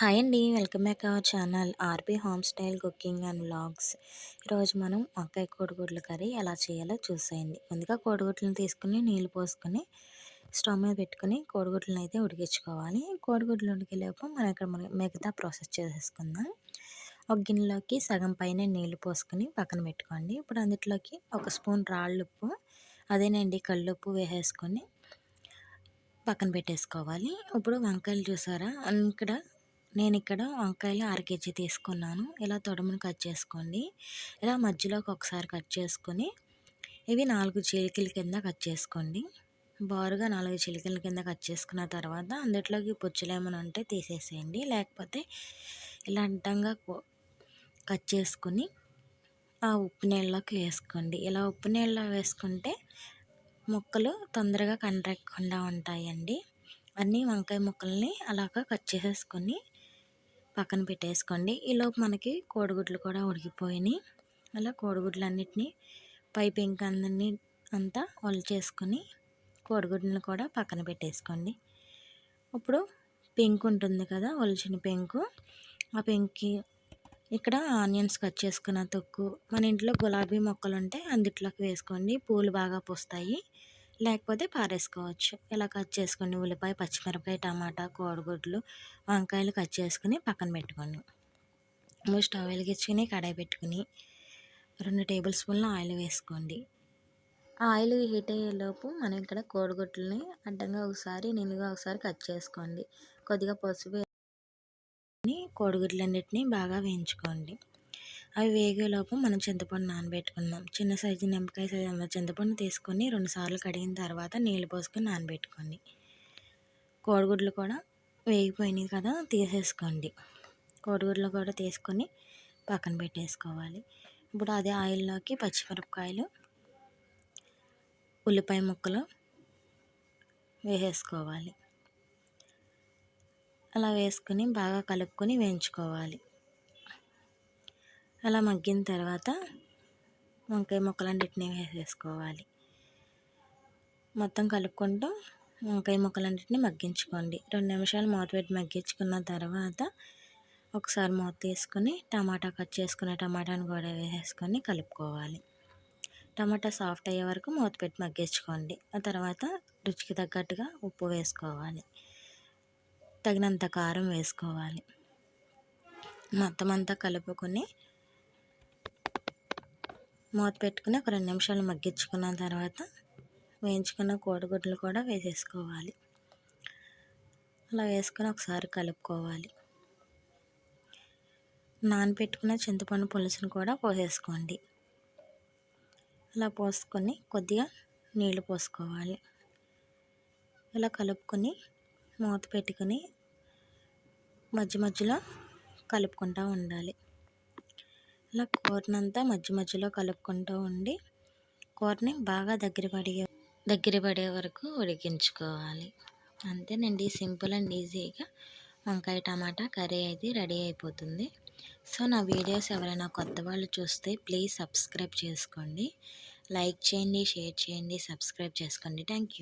Hi అండి. Welcome back our channel RB home style cooking and vlogs. ఈరోజు మనం వంకాయ కోడిగుడ్ల కర్రీ ఎలా చేయాలో చూసేయండి. ముందుగా కోడిగుడ్లను తీసుకుని నీళ్ళు పోసుకొని స్టవ్ మీద పెట్టుకుని కోడిగుడ్లను అయితే ఉడికించుకోవాలి. కోడిగుడ్లు ఉడికేలోపు మనం ఇక్కడ మిగతా ప్రాసెస్ చేసేసుకుందాం. ఒక గిన్నెలోకి సగం పైన నీళ్ళు పోసుకొని పక్కన పెట్టుకోండి. ఇప్పుడు అందులోకి ఒక స్పూన్ రాళ్ళుప్పు అదేనండి కళ్ళుప్పు వేసేసుకొని పక్కన పెట్టేసుకోవాలి. ఇప్పుడు వంకాయలు చూసారా? ఇక్కడ నేను ఇక్కడ వంకాయలు అర కేజీ తీసుకున్నాను. ఇలా తొడమును కట్ చేసుకోండి. ఇలా మధ్యలోకి ఒకసారి కట్ చేసుకొని ఇవి నాలుగు చిలికల కింద కట్ చేసుకోండి. బారుగా నాలుగు చిలికల కింద కట్ చేసుకున్న తర్వాత అందులోకి పుచ్చులేమని ఉంటే తీసేసేయండి. లేకపోతే ఇలా అడ్డంగా కట్ చేసుకుని ఆ ఉప్పు నీళ్ళలోకి వేసుకోండి. ఇలా ఉప్పు నీళ్ళలో వేసుకుంటే ముక్కలు తొందరగా కండ్రెక్కకుండా ఉంటాయండి. అన్నీ వంకాయ ముక్కల్ని అలాగా కట్ చేసేసుకొని పక్కన పెట్టేసుకోండి. ఈలోపు మనకి కోడిగుడ్లు కూడా ఉడికిపోయినాయి. అలా కోడిగుడ్లు అన్నిటినీ పై పెంక్ అందరినీ అంతా చేసుకొని కోడిగుడ్లను కూడా పక్కన పెట్టేసుకోండి. ఇప్పుడు పెంకు ఉంటుంది కదా ఒలిచిన పెంకు. ఆ పెంకి ఇక్కడ ఆనియన్స్ కట్ చేసుకున్న తొక్కు. మన ఇంట్లో గులాబీ మొక్కలు ఉంటే అందుట్లోకి వేసుకోండి. పూలు బాగా పూస్తాయి. లేకపోతే పారేసుకోవచ్చు. ఇలా కట్ చేసుకొని ఉల్లిపాయ పచ్చిమిరపకాయ టమాటా కోడిగుడ్లు వంకాయలు కట్ చేసుకుని పక్కన పెట్టుకోండి. స్టవ్ వెలిగించుకుని కడాయి పెట్టుకుని రెండు టేబుల్ స్పూన్ల ఆయిల్ వేసుకోండి. ఆయిల్ హీట్ అయ్యేలోపు మనం ఇక్కడ కోడిగుడ్లని అడ్డంగా ఒకసారి నిలుగా ఒకసారి కట్ చేసుకోండి. కొద్దిగా పసుపు కోడిగుడ్లన్నిటిని బాగా వేయించుకోండి. అవి వేగేలోపు మనం చింతపండు నానబెట్టుకుందాం. చిన్న సైజు నిమ్మకాయ సైజు చింతపండు తీసుకొని రెండుసార్లు కడిగిన తర్వాత నీళ్ళు పోసుకొని నానబెట్టుకోండి. కోడిగుడ్లు కూడా వేగిపోయినాయి కదా తీసేసుకోండి. కోడిగుడ్లు కూడా తీసుకొని పక్కన పెట్టేసుకోవాలి. ఇప్పుడు అదే ఆయిల్లోకి పచ్చిమిరపకాయలు ఉల్లిపాయ ముక్కలు వేసేసుకోవాలి. అలా వేసుకొని బాగా కలుపుకొని వేయించుకోవాలి. అలా మగ్గిన తర్వాత వంకాయ ముక్కలన్నిటిని వేసేసుకోవాలి. మొత్తం కలుపుకుంటూ వంకాయ ముక్కలన్నిటిని మగ్గించుకోండి. రెండు నిమిషాలు మూత పెట్టి మగ్గించుకున్న తర్వాత ఒకసారి మూత తీసుకొని టమాటా కట్ చేసుకున్న టమాటాను కూడా వేసేసుకొని కలుపుకోవాలి. టమాటా సాఫ్ట్ అయ్యే వరకు మూత పెట్టి మగ్గించుకోండి. ఆ తర్వాత రుచికి తగ్గట్టుగా ఉప్పు వేసుకోవాలి. తగినంత కారం వేసుకోవాలి. మొత్తం అంతా కలుపుకొని మూత పెట్టుకుని ఒక రెండు నిమిషాలు మగ్గించుకున్న తర్వాత వేయించుకున్న కోడిగుడ్లు కూడా వేసేసుకోవాలి. అలా వేసుకొని ఒకసారి కలుపుకోవాలి. నానబెట్టుకున్న చింతపండు పులుసును కూడా పోసేసుకోండి. అలా పోసుకొని కొద్దిగా నీళ్ళు పోసుకోవాలి. ఇలా కలుపుకొని మూత పెట్టుకొని మధ్య మధ్యలో కలుపుకుంటూ ఉండాలి. ఇలా కూరనంతా మధ్య మధ్యలో కలుపుకుంటూ ఉండి కూరని బాగా దగ్గర పడే దగ్గర పడే వరకు ఉడికించుకోవాలి. అంతేనండి సింపుల్ అండ్ ఈజీగా వంకాయ టమాటా కర్రీ అయితే రెడీ అయిపోతుంది. సో నా వీడియోస్ ఎవరైనా కొత్త వాళ్ళు చూస్తే ప్లీజ్ సబ్స్క్రైబ్ చేసుకోండి. లైక్ చేయండి షేర్ చేయండి సబ్స్క్రైబ్ చేసుకోండి. Thank you.